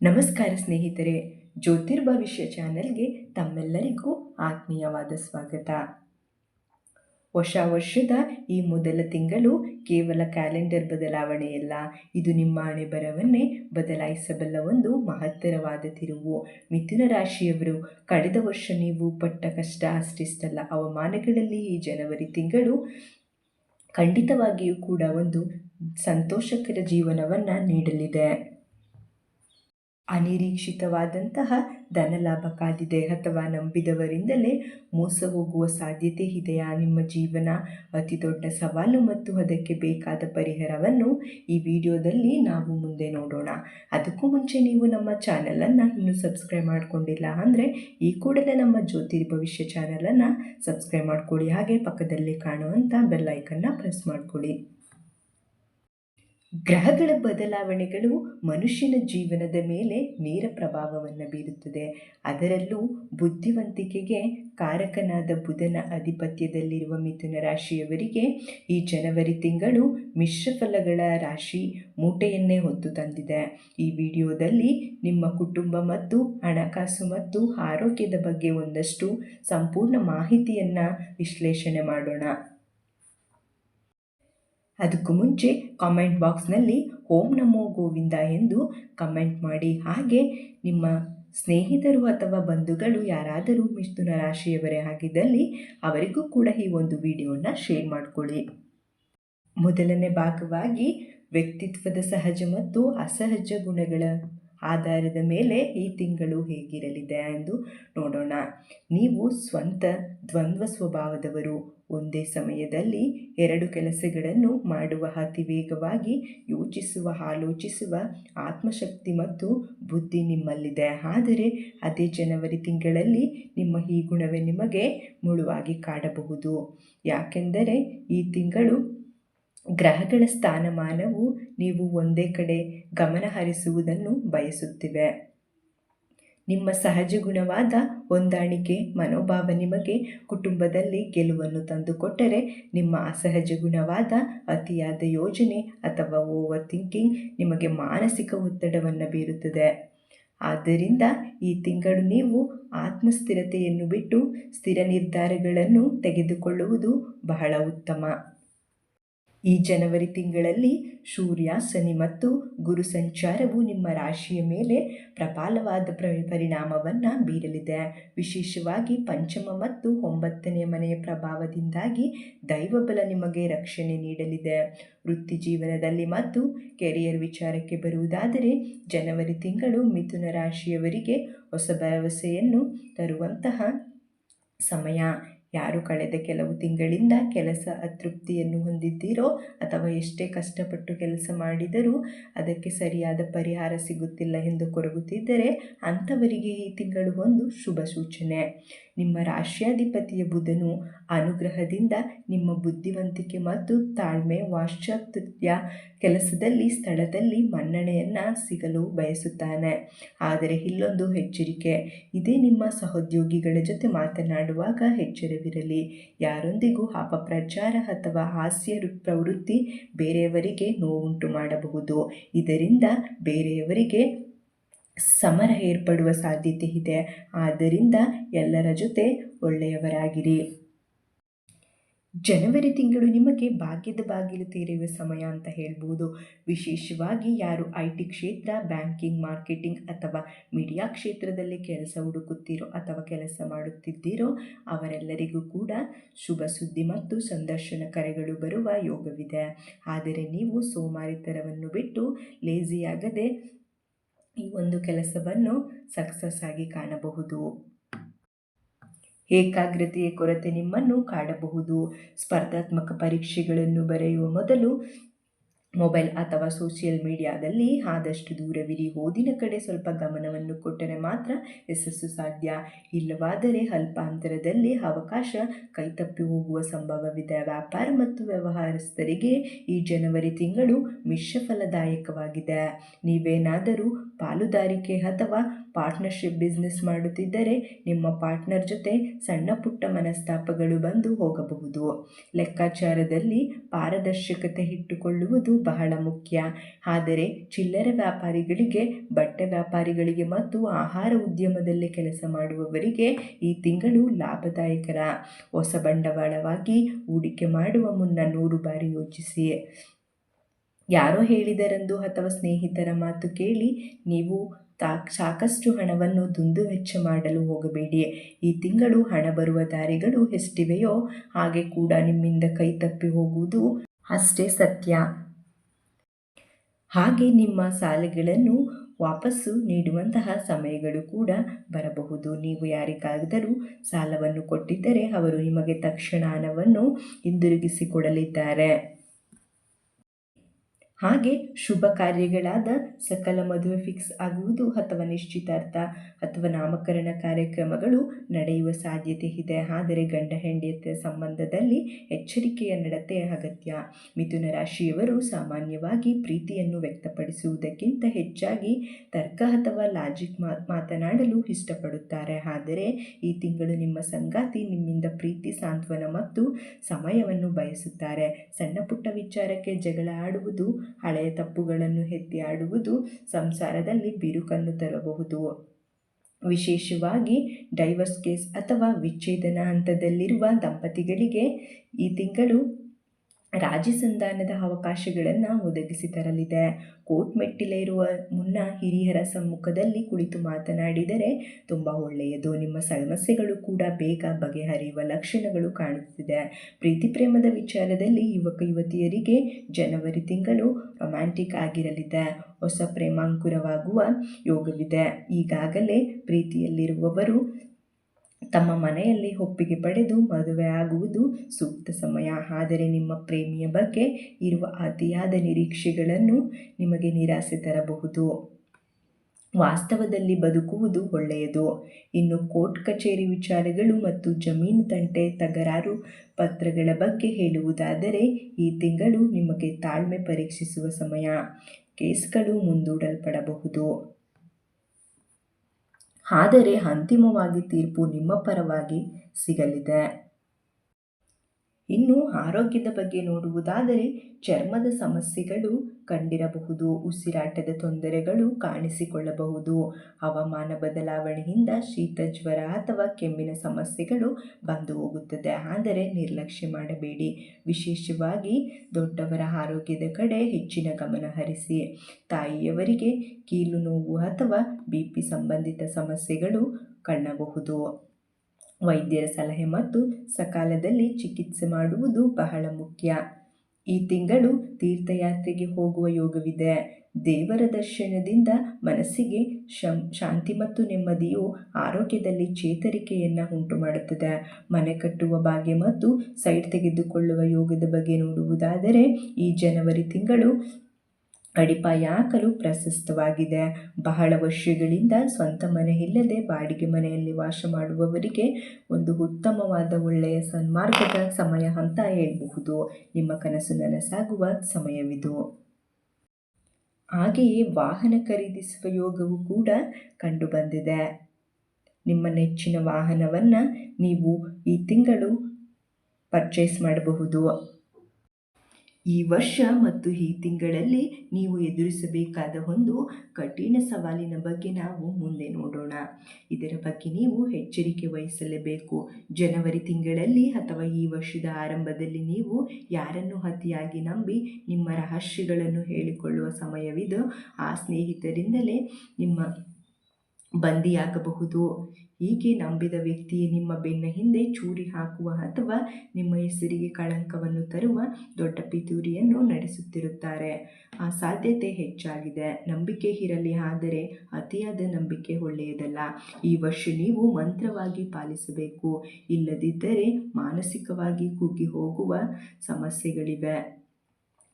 ನಮಸ್ಕಾರ ಸ್ನೇಹಿತರೆ ಜ್ಯೋತಿರ್ಭವಿಷ್ಯ ಚಾನೆಲ್ಗೆ ತಮ್ಮೆಲ್ಲರಿಗೂ ಆತ್ಮೀಯವಾದ ಸ್ವಾಗತ. ಹೊಸ ವರ್ಷದ ಈ ಮೊದಲ ತಿಂಗಳು ಕೇವಲ ಕ್ಯಾಲೆಂಡರ್ ಬದಲಾವಣೆಯಲ್ಲ ಇದು ನಿಮ್ಮ ಹಣೆ ಬರವನ್ನೇ ಬದಲಾಯಿಸಬಲ್ಲ ಒಂದು ಮಹತ್ತರವಾದ ತಿರುವು. ಮಿಥುನ ರಾಶಿಯವರು, ಕಳೆದ ವರ್ಷ ನೀವು ಪಟ್ಟ ಕಷ್ಟ ಅಷ್ಟಿಷ್ಟಲ್ಲ ಅವಮಾನಗಳಲ್ಲಿ ಈ ಜನವರಿ ತಿಂಗಳು ಖಂಡಿತವಾಗಿಯೂ ಕೂಡ ಒಂದು ಸಂತೋಷಕರ ಜೀವನವನ್ನು ನೀಡಲಿದೆ. ಅನಿರೀಕ್ಷಿತವಾದಂತಹ ಧನಲಾಭ ಕಾದಿದೆ ಅಥವಾ ನಂಬಿದವರಿಂದಲೇ ಮೋಸ ಹೋಗುವ ಸಾಧ್ಯತೆ ಇದೆಯಾ? ನಿಮ್ಮ ಜೀವನ ಅತಿ ದೊಡ್ಡ ಸವಾಲು ಮತ್ತು ಅದಕ್ಕೆ ಬೇಕಾದ ಪರಿಹಾರವನ್ನು ಈ ವಿಡಿಯೋದಲ್ಲಿ ನಾವು ಮುಂದೆ ನೋಡೋಣ. ಅದಕ್ಕೂ ಮುಂಚೆ ನೀವು ನಮ್ಮ ಚಾನಲನ್ನು ಇನ್ನೂ ಸಬ್ಸ್ಕ್ರೈಬ್ ಮಾಡಿಕೊಂಡಿಲ್ಲ ಅಂದರೆ ಈ ಕೂಡಲೇ ನಮ್ಮ ಜ್ಯೋತಿ ಭವಿಷ್ಯ ಚಾನಲನ್ನು ಸಬ್ಸ್ಕ್ರೈಬ್ ಮಾಡ್ಕೊಳ್ಳಿ. ಹಾಗೆ ಪಕ್ಕದಲ್ಲಿ ಕಾಣುವಂಥ ಬೆಲ್ಲೈಕನ್ನು ಪ್ರೆಸ್ ಮಾಡ್ಕೊಳ್ಳಿ. ಗ್ರಹಗಳ ಬದಲಾವಣೆಗಳು ಮನುಷ್ಯನ ಜೀವನದ ಮೇಲೆ ನೇರ ಪ್ರಭಾವವನ್ನು ಬೀರುತ್ತದೆ. ಅದರಲ್ಲೂ ಬುದ್ಧಿವಂತಿಕೆಗೆ ಕಾರಕನಾದ ಬುಧನ ಆಧಿಪತ್ಯದಲ್ಲಿರುವ ಮಿಥುನ ರಾಶಿಯವರಿಗೆ ಈ ಜನವರಿ ತಿಂಗಳು ಮಿಶ್ರಫಲಗಳ ರಾಶಿ ಮೂಟೆಯನ್ನೇ ಹೊತ್ತು ತಂದಿದೆ. ಈ ವಿಡಿಯೋದಲ್ಲಿ ನಿಮ್ಮ ಕುಟುಂಬ ಮತ್ತು ಹಣಕಾಸು ಮತ್ತು ಆರೋಗ್ಯದ ಬಗ್ಗೆ ಒಂದಷ್ಟು ಸಂಪೂರ್ಣ ಮಾಹಿತಿಯನ್ನು ವಿಶ್ಲೇಷಣೆ ಮಾಡೋಣ. ಅದಕ್ಕೂ ಮುಂಚೆ ಕಾಮೆಂಟ್ ಬಾಕ್ಸ್ನಲ್ಲಿ ಓಂ ನಮೋ ಗೋವಿಂದ ಎಂದು ಕಮೆಂಟ್ ಮಾಡಿ. ಹಾಗೆ ನಿಮ್ಮ ಸ್ನೇಹಿತರು ಅಥವಾ ಬಂಧುಗಳು ಯಾರಾದರೂ ಮಿಥುನ ರಾಶಿಯವರೇ ಆಗಿದ್ದಲ್ಲಿ ಅವರಿಗೂ ಕೂಡ ಈ ಒಂದು ವಿಡಿಯೋನ ಶೇರ್ ಮಾಡಿಕೊಳ್ಳಿ. ಮೊದಲನೇ ಭಾಗವಾಗಿ ವ್ಯಕ್ತಿತ್ವದ ಸಹಜ ಮತ್ತು ಅಸಹಜ ಗುಣಗಳ ಆಧಾರದ ಮೇಲೆ ಈ ತಿಂಗಳು ಹೇಗಿರಲಿದೆ ಎಂದು ನೋಡೋಣ. ನೀವು ಸ್ವಂತ ದ್ವಂದ್ವ ಸ್ವಭಾವದವರು. ಒಂದೇ ಸಮಯದಲ್ಲಿ ಎರಡು ಕೆಲಸಗಳನ್ನು ಮಾಡುವ ಅತಿ ವೇಗವಾಗಿ ಯೋಚಿಸುವ, ಆಲೋಚಿಸುವ ಆತ್ಮಶಕ್ತಿ ಮತ್ತು ಬುದ್ಧಿ ನಿಮ್ಮಲ್ಲಿದೆ. ಆದರೆ ಅದೇ ಜನವರಿ ತಿಂಗಳಲ್ಲಿ ನಿಮ್ಮ ಈ ಗುಣವೇ ನಿಮಗೆ ಮುಳುವಾಗಿ ಕಾಡಬಹುದು. ಯಾಕೆಂದರೆ ಈ ತಿಂಗಳು ಗ್ರಹಗಳ ಸ್ಥಾನಮಾನವು ನೀವು ಒಂದೇ ಕಡೆ ಗಮನ ಹರಿಸುವುದನ್ನು ಬಯಸುತ್ತಿವೆ. ನಿಮ್ಮ ಸಹಜ ಗುಣವಾದ ಹೊಂದಾಣಿಕೆ, ಮನೋಭಾವ ನಿಮಗೆ ಕುಟುಂಬದಲ್ಲಿ ಗೆಲುವನ್ನು ತಂದುಕೊಟ್ಟರೆ ನಿಮ್ಮ ಅಸಹಜ ಗುಣವಾದ ಅತಿಯಾದ ಯೋಜನೆ ಅಥವಾ ಓವರ್ ಥಿಂಕಿಂಗ್ ನಿಮಗೆ ಮಾನಸಿಕ ಒತ್ತಡವನ್ನು ಬೀರುತ್ತದೆ. ಆದ್ದರಿಂದ ಈ ತಿಂಗಳು ನೀವು ಆತ್ಮಸ್ಥಿರತೆಯನ್ನು ಬಿಟ್ಟು ಸ್ಥಿರ ನಿರ್ಧಾರಗಳನ್ನು ತೆಗೆದುಕೊಳ್ಳುವುದು ಬಹಳ ಉತ್ತಮ. ಈ ಜನವರಿ ತಿಂಗಳಲ್ಲಿ ಸೂರ್ಯ ಶನಿ ಮತ್ತು ಗುರು ಸಂಚಾರವು ನಿಮ್ಮ ರಾಶಿಯ ಮೇಲೆ ಪ್ರಬಲವಾದ ಪ್ರ ಪರಿಣಾಮವನ್ನು ಬೀರಲಿದೆ. ವಿಶೇಷವಾಗಿ ಪಂಚಮ ಮತ್ತು ಒಂಬತ್ತನೆಯ ಮನೆಯ ಪ್ರಭಾವದಿಂದಾಗಿ ದೈವಬಲ ನಿಮಗೆ ರಕ್ಷಣೆ ನೀಡಲಿದೆ. ವೃತ್ತಿ ಜೀವನದಲ್ಲಿ ಮತ್ತು ಕೆರಿಯರ್ ವಿಚಾರಕ್ಕೆ ಬರುವುದಾದರೆ ಜನವರಿ ತಿಂಗಳು ಮಿಥುನ ರಾಶಿಯವರಿಗೆ ಹೊಸ ಭರವಸೆಯನ್ನು ತರುವಂತಹ ಸಮಯ. ಯಾರು ಕಳೆದ ಕೆಲವು ತಿಂಗಳಿಂದ ಕೆಲಸ ಅತೃಪ್ತಿಯನ್ನು ಹೊಂದಿದ್ದೀರೋ ಅಥವಾ ಎಷ್ಟೇ ಕಷ್ಟಪಟ್ಟು ಕೆಲಸ ಮಾಡಿದರೂ ಅದಕ್ಕೆ ಸರಿಯಾದ ಪರಿಹಾರ ಸಿಗುತ್ತಿಲ್ಲ ಎಂದು ಕೊರಗುತ್ತಿದ್ದರೆ ಅಂಥವರಿಗೆ ಈ ತಿಂಗಳು ಒಂದು ಶುಭ ಸೂಚನೆ. ನಿಮ್ಮ ರಾಶ್ಯಾಧಿಪತಿಯ ಬುಧನು ಅನುಗ್ರಹದಿಂದ ನಿಮ್ಮ ಬುದ್ಧಿವಂತಿಕೆ ಮತ್ತು ತಾಳ್ಮೆ ವಾಶ್ಚಾತ್ಯ ಕೆಲಸದಲ್ಲಿ, ಸ್ಥಳದಲ್ಲಿ ಮನ್ನಣೆಯನ್ನು ಸಿಗಲು ಬಯಸುತ್ತಾನೆ. ಆದರೆ ಇಲ್ಲೊಂದು ಎಚ್ಚರಿಕೆ. ಇದೇ ನಿಮ್ಮ ಸಹೋದ್ಯೋಗಿಗಳ ಜೊತೆ ಮಾತನಾಡುವಾಗ ಎಚ್ಚರವಿರಲಿ. ಯಾರೊಂದಿಗೂ ಅಪಪ್ರಚಾರ ಅಥವಾ ಹಾಸ್ಯ ಪ್ರವೃತ್ತಿ ಬೇರೆಯವರಿಗೆ ನೋವುಂಟು ಮಾಡಬಹುದು. ಇದರಿಂದ ಬೇರೆಯವರಿಗೆ ಸಮರ ಏರ್ಪಡುವ ಸಾಧ್ಯತೆ ಇದೆ. ಆದ್ದರಿಂದ ಎಲ್ಲರ ಜೊತೆ ಒಳ್ಳೆಯವರಾಗಿರಿ. ಜನವರಿ ತಿಂಗಳು ನಿಮಗೆ ಭಾಗ್ಯದ ಬಾಗಿಲು ತೆರೆಯುವ ಸಮಯ ಅಂತ ಹೇಳ್ಬೋದು. ವಿಶೇಷವಾಗಿ ಯಾರು ಐ ಟಿ ಕ್ಷೇತ್ರ, ಬ್ಯಾಂಕಿಂಗ್, ಮಾರ್ಕೆಟಿಂಗ್ ಅಥವಾ ಮೀಡಿಯಾ ಕ್ಷೇತ್ರದಲ್ಲಿ ಕೆಲಸ ಹುಡುಕುತ್ತೀರೋ ಅಥವಾ ಕೆಲಸ ಮಾಡುತ್ತಿದ್ದೀರೋ ಅವರೆಲ್ಲರಿಗೂ ಕೂಡ ಶುಭ ಸುದ್ದಿ ಮತ್ತು ಸಂದರ್ಶನ ಕರೆಗಳು ಬರುವ ಯೋಗವಿದೆ. ಆದರೆ ನೀವು ಸೋಮಾರಿತರವನ್ನು ಬಿಟ್ಟು ಲೇಜಿಯಾಗದೆ ಈ ಒಂದು ಕೆಲಸವನ್ನು ಸಕ್ಸಸ್ ಆಗಿ ಕಾಣಬಹುದು. ಏಕಾಗ್ರತೆಯ ಕೊರತೆ ನಿಮ್ಮನ್ನು ಕಾಡಬಹುದು. ಸ್ಪರ್ಧಾತ್ಮಕ ಪರೀಕ್ಷೆಗಳನ್ನು ಬರೆಯುವ ಮೊದಲು ಮೊಬೈಲ್ ಅಥವಾ ಸೋಷಿಯಲ್ ಮೀಡಿಯಾದಲ್ಲಿ ಆದಷ್ಟು ದೂರವಿರಿ, ಓದಿನ ಕಡೆ ಸ್ವಲ್ಪ ಗಮನವನ್ನು ಕೊಟ್ಟರೆ ಮಾತ್ರ ಯಶಸ್ಸು ಸಾಧ್ಯ. ಇಲ್ಲವಾದರೆ ಅಲ್ಪ ಅಂತರದಲ್ಲಿ ಅವಕಾಶ ಕೈತಪ್ಪಿ ಹೋಗುವ ಸಂಭವವಿದೆ. ವ್ಯಾಪಾರ ಮತ್ತು ವ್ಯವಹಾರಸ್ಥರಿಗೆ ಈ ಜನವರಿ ತಿಂಗಳು ಮಿಶ್ರಫಲದಾಯಕವಾಗಿದೆ. ನೀವೇನಾದರೂ ಪಾಲುದಾರಿಕೆ ಅಥವಾ ಪಾರ್ಟ್ನರ್ಶಿಪ್ ಬಿಸ್ನೆಸ್ ಮಾಡುತ್ತಿದ್ದರೆ ನಿಮ್ಮ ಪಾರ್ಟ್ನರ್ ಜೊತೆ ಸಣ್ಣ ಪುಟ್ಟ ಮನಸ್ತಾಪಗಳು ಬಂದು ಹೋಗಬಹುದು. ಲೆಕ್ಕಾಚಾರದಲ್ಲಿ ಪಾರದರ್ಶಕತೆ ಇಟ್ಟುಕೊಳ್ಳುವುದು ಬಹಳ ಮುಖ್ಯ. ಆದರೆ ಚಿಲ್ಲರೆ ವ್ಯಾಪಾರಿಗಳಿಗೆ, ಬಟ್ಟೆ ವ್ಯಾಪಾರಿಗಳಿಗೆ ಮತ್ತು ಆಹಾರ ಉದ್ಯಮದಲ್ಲಿ ಕೆಲಸ ಮಾಡುವವರಿಗೆ ಈ ತಿಂಗಳು ಲಾಭದಾಯಕರ. ಹೊಸ ಬಂಡವಾಳವಾಗಿ ಹೂಡಿಕೆ ಮಾಡುವ ಮುನ್ನ ನೂರು ಬಾರಿ ಯೋಚಿಸಿ. ಯಾರೋ ಹೇಳಿದರೆಂದು ಅಥವಾ ಸ್ನೇಹಿತರ ಮಾತು ಕೇಳಿ, ನೀವು ತಾ, ಸಾಕಷ್ಟು ಹಣವನ್ನು ದುಂದುವೆಚ್ಚ ಮಾಡಲು ಹೋಗಬೇಡಿ. ಈ ತಿಂಗಳು ಹಣ ಬರುವ ದಾರಿಗಳು ಎಷ್ಟಿವೆಯೋ ಹಾಗೆ ಕೂಡ ನಿಮ್ಮಿಂದ ಕೈ ತಪ್ಪಿ ಹೋಗುವುದು ಅಷ್ಟೇ ಸತ್ಯ. ಹಾಗೆ ನಿಮ್ಮ ಸಾಲಗಳನ್ನು ವಾಪಸ್ಸು ನೀಡುವಂತಹ ಸಮಯಗಳು ಕೂಡ ಬರಬಹುದು. ನೀವು ಯಾರಿಗಾದರೂ ಸಾಲವನ್ನು ಕೊಟ್ಟಿದ್ದರೆ ಅವರು ನಿಮಗೆ ತಕ್ಷಣ ಹಣವನ್ನು ಹಿಂದಿರುಗಿಸಿ ಕೊಡಲಿದ್ದಾರೆ ಹಾಗೆ ಶುಭ ಕಾರ್ಯಗಳಾದ ಸಕಲ ಮದುವೆ ಫಿಕ್ಸ್ ಆಗುವುದು ಅಥವಾ ನಿಶ್ಚಿತಾರ್ಥ ಅಥವಾ ನಾಮಕರಣ ಕಾರ್ಯಕ್ರಮಗಳು ನಡೆಯುವ ಸಾಧ್ಯತೆ ಇದೆ. ಆದರೆ ಗಂಡ ಹೆಂಡತಿಯ ಸಂಬಂಧದಲ್ಲಿ ಎಚ್ಚರಿಕೆಯ ನಡತೆ ಅಗತ್ಯ. ಮಿಥುನ ರಾಶಿಯವರು ಸಾಮಾನ್ಯವಾಗಿ ಪ್ರೀತಿಯನ್ನು ವ್ಯಕ್ತಪಡಿಸುವುದಕ್ಕಿಂತ ಹೆಚ್ಚಾಗಿ ತರ್ಕ ಅಥವಾ ಲಾಜಿಕ್ ಮಾತನಾಡಲು ಇಷ್ಟಪಡುತ್ತಾರೆ. ಆದರೆ ಈ ತಿಂಗಳು ನಿಮ್ಮ ಸಂಗಾತಿ ನಿಮ್ಮಿಂದ ಪ್ರೀತಿ, ಸಾಂತ್ವನ ಮತ್ತು ಸಮಯವನ್ನು ಬಯಸುತ್ತಾರೆ. ಸಣ್ಣ ಪುಟ್ಟ ವಿಚಾರಕ್ಕೆ ಜಗಳ ಆಡುವುದು ಹಳೆಯ ತಪ್ಪುಗಳನ್ನು ಎತ್ತಿ ಆಡುವುದು ಸಂಸಾರದಲ್ಲಿ ಬಿರುಕನ್ನು ತರಬಹುದು. ವಿಶೇಷವಾಗಿ ಡೈವರ್ಸ್ ಕೇಸ್ ಅಥವಾ ವಿಚ್ಛೇದನ ಹಂತದಲ್ಲಿರುವ ದಂಪತಿಗಳಿಗೆ ಈ ತಿಂಗಳು ರಾಜಿ ಸಂಧಾನದ ಅವಕಾಶಗಳನ್ನು ಒದಗಿಸಿ ತರಲಿದೆ. ಕೋರ್ಟ್ ಮೆಟ್ಟಿಲೇರುವ ಮುನ್ನ ಹಿರಿಯರ ಸಮ್ಮುಖದಲ್ಲಿ ಕುಳಿತು ಮಾತನಾಡಿದರೆ ತುಂಬ ಒಳ್ಳೆಯದು. ನಿಮ್ಮ ಸಮಸ್ಯೆಗಳು ಕೂಡ ಬೇಗ ಬಗೆಹರಿಯುವ ಲಕ್ಷಣಗಳು ಕಾಣುತ್ತಿದೆ. ಪ್ರೀತಿ ಪ್ರೇಮದ ವಿಚಾರದಲ್ಲಿ ಯುವಕ ಯುವತಿಯರಿಗೆ ಜನವರಿ ತಿಂಗಳು ರೊಮ್ಯಾಂಟಿಕ್ ಆಗಿರಲಿದೆ. ಹೊಸ ಪ್ರೇಮಾಂಕುರವಾಗುವ ಯೋಗವಿದೆ. ಈಗಾಗಲೇ ಪ್ರೀತಿಯಲ್ಲಿರುವವರು ತಮ್ಮ ಮನೆಯಲ್ಲಿ ಒಪ್ಪಿಗೆ ಪಡೆದು ಮದುವೆ ಆಗುವುದು ಸೂಕ್ತ ಸಮಯ. ಆದರೆ ನಿಮ್ಮ ಪ್ರೇಮಿಯ ಬಗ್ಗೆ ಇರುವ ಅತಿಯಾದ ನಿರೀಕ್ಷೆಗಳನ್ನು ನಿಮಗೆ ನಿರಾಸೆ ತರಬಹುದು. ವಾಸ್ತವದಲ್ಲಿ ಬದುಕುವುದು ಒಳ್ಳೆಯದು. ಇನ್ನು ಕೋರ್ಟ್ ಕಚೇರಿ ವಿಚಾರಗಳು ಮತ್ತು ಜಮೀನು ತಂಟೆ ತಗರಾರು ಪತ್ರಗಳ ಬಗ್ಗೆ ಹೇಳುವುದಾದರೆ ಈ ತಿಂಗಳು ನಿಮಗೆ ತಾಳ್ಮೆ ಪರೀಕ್ಷಿಸುವ ಸಮಯ. ಕೇಸ್ಗಳು ಮುಂದೂಡಲ್ಪಡಬಹುದು. ಆದರೆ ಅಂತಿಮವಾಗಿ ತೀರ್ಪು ನಿಮ್ಮ ಪರವಾಗಿ ಸಿಗಲಿದೆ. ಇನ್ನು ಆರೋಗ್ಯದ ಬಗ್ಗೆ ನೋಡುವುದಾದರೆ ಚರ್ಮದ ಸಮಸ್ಯೆಗಳು ಕಂಡಿರಬಹುದು, ಉಸಿರಾಟದ ತೊಂದರೆಗಳು ಕಾಣಿಸಿಕೊಳ್ಳಬಹುದು. ಹವಾಮಾನ ಬದಲಾವಣೆಯಿಂದ ಶೀತ, ಜ್ವರ ಅಥವಾ ಕೆಮ್ಮಿನ ಸಮಸ್ಯೆಗಳು ಬಂದು ಹೋಗುತ್ತದೆ. ಆದರೆ ನಿರ್ಲಕ್ಷ್ಯ ಮಾಡಬೇಡಿ. ವಿಶೇಷವಾಗಿ ದೊಡ್ಡವರ ಆರೋಗ್ಯದ ಕಡೆ ಹೆಚ್ಚಿನ ಗಮನ ಹರಿಸಿ. ತಾಯಿಯವರಿಗೆ ಕೀಲು ನೋವು ಅಥವಾ ಬಿ ಪಿ ಸಂಬಂಧಿತ ಸಮಸ್ಯೆಗಳು ಕಾಣಬಹುದು. ವೈದ್ಯರ ಸಲಹೆ ಮತ್ತು ಸಕಾಲದಲ್ಲಿ ಚಿಕಿತ್ಸೆ ಮಾಡುವುದು ಬಹಳ ಮುಖ್ಯ. ಈ ತಿಂಗಳು ತೀರ್ಥಯಾತ್ರೆಗೆ ಹೋಗುವ ಯೋಗವಿದೆ. ದೇವರ ದರ್ಶನದಿಂದ ಮನಸ್ಸಿಗೆ ಶಂ, ಶಾಂತಿ ಮತ್ತು ನೆಮ್ಮದಿಯು ಆರೋಗ್ಯದಲ್ಲಿ ಚೇತರಿಕೆಯನ್ನು ಉಂಟು ಮಾಡುತ್ತದೆ ಮನೆ ಕಟ್ಟುವ ಭಾಗ್ಯ ಮತ್ತು ಸೈಟ್ ತೆಗೆದುಕೊಳ್ಳುವ ಯೋಗದ ಬಗ್ಗೆ ನೋಡುವುದಾದರೆ ಈ ಜನವರಿ ತಿಂಗಳು ಅಡಿಪಾಯ ಹಾಕಲು ಪ್ರಶಸ್ತವಾಗಿದೆ. ಬಹಳ ವರ್ಷಗಳಿಂದ ಸ್ವಂತ ಮನೆ ಇಲ್ಲದೆ ಬಾಡಿಗೆ ಮನೆಯಲ್ಲಿ ವಾಸ ಮಾಡುವವರಿಗೆ ಒಂದು ಉತ್ತಮವಾದ ಒಳ್ಳೆಯ ಸನ್ಮಾರ್ಗದ ಸಮಯ ಅಂತ ಹೇಳಬಹುದು. ನಿಮ್ಮ ಕನಸು ನನಸಾಗುವ ಸಮಯವಿದು. ಹಾಗೆಯೇ ವಾಹನ ಖರೀದಿಸುವ ಯೋಗವು ಕೂಡ ಕಂಡುಬಂದಿದೆ. ನಿಮ್ಮ ನೆಚ್ಚಿನ ವಾಹನವನ್ನು ನೀವು ಈ ತಿಂಗಳು ಪರ್ಚೇಸ್ ಮಾಡಬಹುದು. ಈ ವರ್ಷ ಮತ್ತು ಈ ತಿಂಗಳಲ್ಲಿ ನೀವು ಎದುರಿಸಬೇಕಾದ ಒಂದು ಕಠಿಣ ಸವಾಲಿನ ಬಗ್ಗೆ ನಾವು ಮುಂದೆ ನೋಡೋಣ. ಇದರ ಬಗ್ಗೆ ನೀವು ಎಚ್ಚರಿಕೆ ವಹಿಸಲೇಬೇಕು. ಜನವರಿ ತಿಂಗಳಲ್ಲಿ ಅಥವಾ ಈ ವರ್ಷದ ಆರಂಭದಲ್ಲಿ ನೀವು ಯಾರನ್ನು ಅತಿಯಾಗಿ ನಂಬಿ ನಿಮ್ಮ ರಹಸ್ಯಗಳನ್ನು ಹೇಳಿಕೊಳ್ಳುವ ಸಮಯವಿದು. ಆ ಸ್ನೇಹಿತರಿಂದಲೇ ನಿಮ್ಮ ಬಂದಿಯಾಗಬಹುದು. ಹೀಗೆ ನಂಬಿದ ವ್ಯಕ್ತಿಯೇ ನಿಮ್ಮ ಬೆನ್ನ ಹಿಂದೆ ಚೂರಿ ಹಾಕುವ ಅಥವಾ ನಿಮ್ಮ ಹೆಸರಿಗೆ ಕಳಂಕವನ್ನು ತರುವ ದೊಡ್ಡ ಪಿತೂರಿಯನ್ನು ನಡೆಸುತ್ತಿರುತ್ತಾರೆ. ಆ ಸಾಧ್ಯತೆ ಹೆಚ್ಚಾಗಿದೆ. ನಂಬಿಕೆ ಇರಲಿ ಆದರೆ ಅತಿಯಾದ ನಂಬಿಕೆ ಒಳ್ಳೆಯದಲ್ಲ. ಈ ವರ್ಷ ನೀವು ಮಂತ್ರವಾಗಿ ಪಾಲಿಸಬೇಕು. ಇಲ್ಲದಿದ್ದರೆ ಮಾನಸಿಕವಾಗಿ ಕುಗ್ಗಿ ಹೋಗುವ ಸಮಸ್ಯೆಗಳಿವೆ.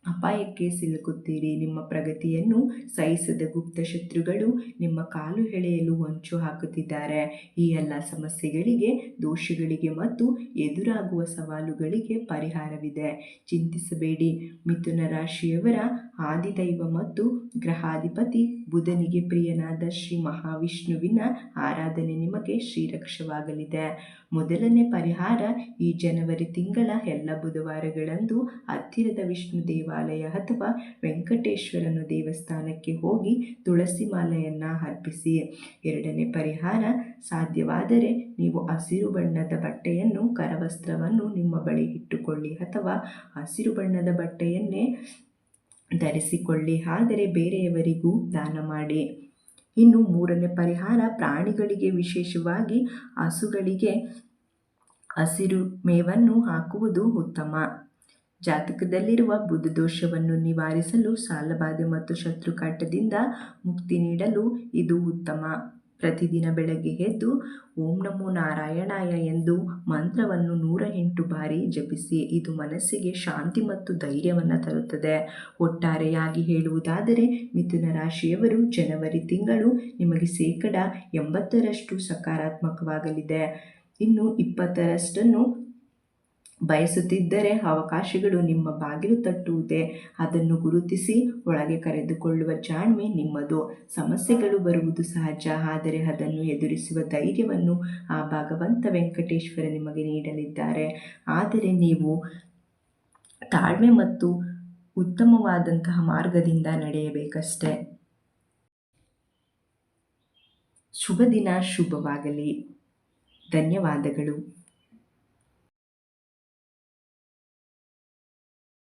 ಅಪಾಯಕ್ಕೆ ಸಿಲುಕುತ್ತೀರಿ. ನಿಮ್ಮ ಪ್ರಗತಿಯನ್ನು ಸಹಿಸದ ಗುಪ್ತ ಶತ್ರುಗಳು ನಿಮ್ಮ ಕಾಲು ಎಳೆಯಲು ಹೊಂಚು ಹಾಕುತ್ತಿದ್ದಾರೆ. ಈ ಎಲ್ಲ ಸಮಸ್ಯೆಗಳಿಗೆ, ದೋಷಗಳಿಗೆ ಮತ್ತು ಎದುರಾಗುವ ಸವಾಲುಗಳಿಗೆ ಪರಿಹಾರವಿದೆ. ಚಿಂತಿಸಬೇಡಿ. ಮಿಥುನ ರಾಶಿಯವರ ಆದಿದೈವ ಮತ್ತು ಗ್ರಹಾಧಿಪತಿ ಬುಧನಿಗೆ ಪ್ರಿಯನಾದ ಶ್ರೀ ಮಹಾವಿಷ್ಣುವಿನ ಆರಾಧನೆ ನಿಮಗೆ ಶ್ರೀರಕ್ಷವಾಗಲಿದೆ. ಮೊದಲನೇ ಪರಿಹಾರ ಈ ಜನವರಿ ತಿಂಗಳ ಎಲ್ಲ ಬುಧವಾರಗಳಂದು ಹತ್ತಿರದ ವಿಷ್ಣು ದೇವಾಲಯ ಅಥವಾ ವೆಂಕಟೇಶ್ವರನ ದೇವಸ್ಥಾನಕ್ಕೆ ಹೋಗಿ ತುಳಸಿ ಮಾಲೆಯನ್ನು ಅರ್ಪಿಸಿ. ಎರಡನೇ ಪರಿಹಾರ, ಸಾಧ್ಯವಾದರೆ ನೀವು ಹಸಿರು ಬಣ್ಣದ ಬಟ್ಟೆಯನ್ನು, ಕರವಸ್ತ್ರವನ್ನು ನಿಮ್ಮ ಬಳಿ ಇಟ್ಟುಕೊಳ್ಳಿ ಅಥವಾ ಹಸಿರು ಬಣ್ಣದ ಬಟ್ಟೆಯನ್ನೇ ಧರಿಸಿಕೊಳ್ಳಿ, ಆದರೆ ಬೇರೆಯವರಿಗೂ ದಾನ ಮಾಡಿ. ಇನ್ನು ಮೂರನೇ ಪರಿಹಾರ, ಪ್ರಾಣಿಗಳಿಗೆ ವಿಶೇಷವಾಗಿ ಹಸುಗಳಿಗೆ ಹಸಿರು ಮೇವನ್ನು ಹಾಕುವುದು ಉತ್ತಮ. ಜಾತಕದಲ್ಲಿರುವ ಬುಧ ದೋಷವನ್ನು ನಿವಾರಿಸಲು ಸಾಲಬಾಧೆ ಮತ್ತು ಶತ್ರುಕಾಟದಿಂದ ಮುಕ್ತಿ ನೀಡಲು ಇದು ಉತ್ತಮ. ಪ್ರತಿದಿನ ಬೆಳಗ್ಗೆ ಎದ್ದು ಓಂ ನಮೋ ನಾರಾಯಣಾಯ ಎಂದು ಮಂತ್ರವನ್ನು ನೂರ ಎಂಟು ಬಾರಿ ಜಪಿಸಿ ಇದು ಮನಸ್ಸಿಗೆ ಶಾಂತಿ ಮತ್ತು ಧೈರ್ಯವನ್ನು ತರುತ್ತದೆ. ಒಟ್ಟಾರೆಯಾಗಿ ಹೇಳುವುದಾದರೆ ಮಿಥುನ ರಾಶಿಯವರು ಜನವರಿ ತಿಂಗಳು ನಿಮಗೆ ಶೇಕಡ ಎಂಬತ್ತರಷ್ಟು ಸಕಾರಾತ್ಮಕವಾಗಲಿದೆ. ಇನ್ನು ಇಪ್ಪತ್ತರಷ್ಟನ್ನು ಬಯಸುತ್ತಿದ್ದರೆ ಅವಕಾಶಗಳು ನಿಮ್ಮ ಬಾಗಿಲು ತಟ್ಟುವುದೇ. ಅದನ್ನು ಗುರುತಿಸಿ ಒಳಗೆ ಕರೆದುಕೊಳ್ಳುವ ಜಾಣ್ಮೆ ನಿಮ್ಮದು. ಸಮಸ್ಯೆಗಳು ಬರುವುದು ಸಹಜ, ಆದರೆ ಅದನ್ನು ಎದುರಿಸುವ ಧೈರ್ಯವನ್ನು ಆ ಭಗವಂತ ವೆಂಕಟೇಶ್ವರ ನಿಮಗೆ ನೀಡಲಿದ್ದಾರೆ. ಆದರೆ ನೀವು ತಾಳ್ಮೆ ಮತ್ತು ಉತ್ತಮವಾದಂತಹ ಮಾರ್ಗದಿಂದ ನಡೆಯಬೇಕಷ್ಟೆ. ಶುಭ ದಿನ ಶುಭವಾಗಲಿ. ಧನ್ಯವಾದಗಳು.